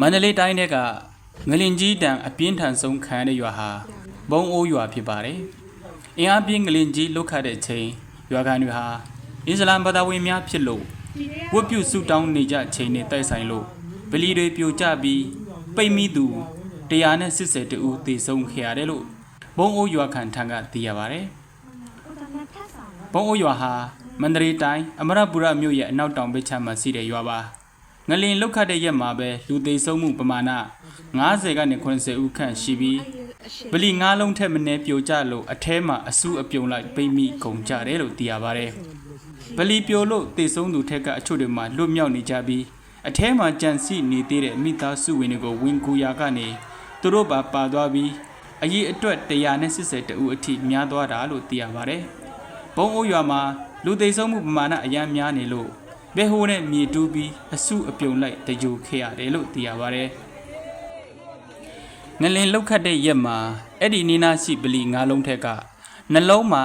မန္တလေးတိုင်းထဲကငလင်ကြီးတံအပြင်းထန်ဆုံးခံရတဲ့ရွာဟာဘုံအိုးရွာဖြစ်ပါတယ်။အင်အားပြင်းငလင်ကြီးလုတ်ခတ်တဲ့ချိန်ရွာခံတွေဟာအစ္စလာမ်ဘာသာဝင်များဖြစ်လို့ဝတ်ပြုဆုတောင်းနေကြချိန်နဲ့တိုက်ဆိုင်လို့ဗလီတွေပြိုကျပြီးပိတ်မိသူ180တူသေဆုံးခဲ့ရတယ်လို့ဘုံအိုးရွာခံထံကသိရပါတယ်။ဘုံအိုးရွာဟာမန္တလေးတိုင်းအမရပူရမြို့ရဲ့အနောက်တောင်ဘက်ခြမ်းမှာရှိတဲ့ရွာပါ။ ငလင်လုတ်ခတ်တဲ့ရက်မှာပဲလူသေဆုံးမှုပမာဏ90ကနေ90ဦးခန့်ရှိပြီးဗလီငါးလုံးထက်မနည်းပြိုကျလို့အထဲမှာအစုအပြုံလိုက်ပိတ်မိကုန်ကြတယ်လို့သိရပါတယ်။ဗလီပြိုလို့သေဆုံးသူထက်ကအချို့တွေမှာလွတ်မြောက်နေကြပြီးအထဲမှာကြံစီနေသေးတဲ့မိသားစုဝင်တွေကိုဝင်ကူရာကနေသူတို့ပါပါသွားပြီးအရေးအတွက်180တဦးအထိများသွားတာလို့သိရပါတယ်။ဘုံအိုးရွာမှာလူသေဆုံးမှုပမာဏအများများနေလို့ ဘဲဟိုးနဲ့မြေတူးပြီးအစုအပြုံလိုက်တကြိုခဲ့ရတယ်လို့သိရပါတယ်။ငလင်လောက်ခတ်တဲ့ရက်မှာအဲ့ဒီနီနာရှိပလီငါးလုံးထက်ကနှလုံးမှာ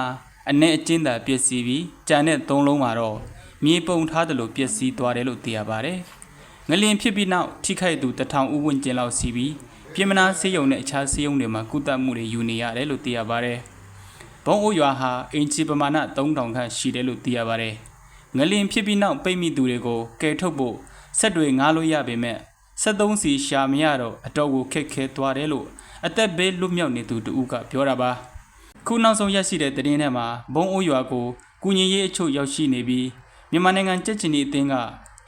အ내အကျဉ်းသာပျက်စီးပြီးကြံတဲ့သုံးလုံးမှာတော့မြေပုံထားတယ်လို့ပျက်စီးသွားတယ်လို့သိရပါတယ်။ငလင်ဖြစ်ပြီးနောက်ထိခိုက်သူတထောင်ဦးဝန်းကျင်လောက်စီပြီးပြည်မနာဆေးရုံနဲ့အခြားဆေးရုံတွေမှာကုသမှုတွေယူနေရတယ်လို့သိရပါတယ်။ဘုံအိုးရွာဟာအင်ချီပမာဏ3000ခန့်ရှိတယ်လို့သိရပါတယ်။ ငလင်ဖြစ်ပြီးနောက်ပိတ်မိသူတွေကိုကယ်ထုတ်ဖို့ဆက်တွေငားလို့ရပေမဲ့73စီရှာမရတော့အတော့ကိုခက်ခဲသွားတယ်လို့အသက်ဘေးလွတ်မြောက်နေသူတဦးကပြောတာပါ။ခုနောက်ဆုံးရရှိတဲ့သတင်းထဲမှာဘုံအိုးရွာကိုကုညင်ရေးအချို့ရောက်ရှိနေပြီးမြန်မာနိုင်ငံကြက်ချင်ဒီအသင်းက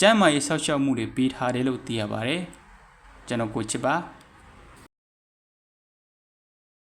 ကျမ်းမာရေးဆောက်ရှောက်မှုတွေပေးထားတယ်လို့သိရပါတယ်။ကျွန်တော်ကိုချစ်ပါ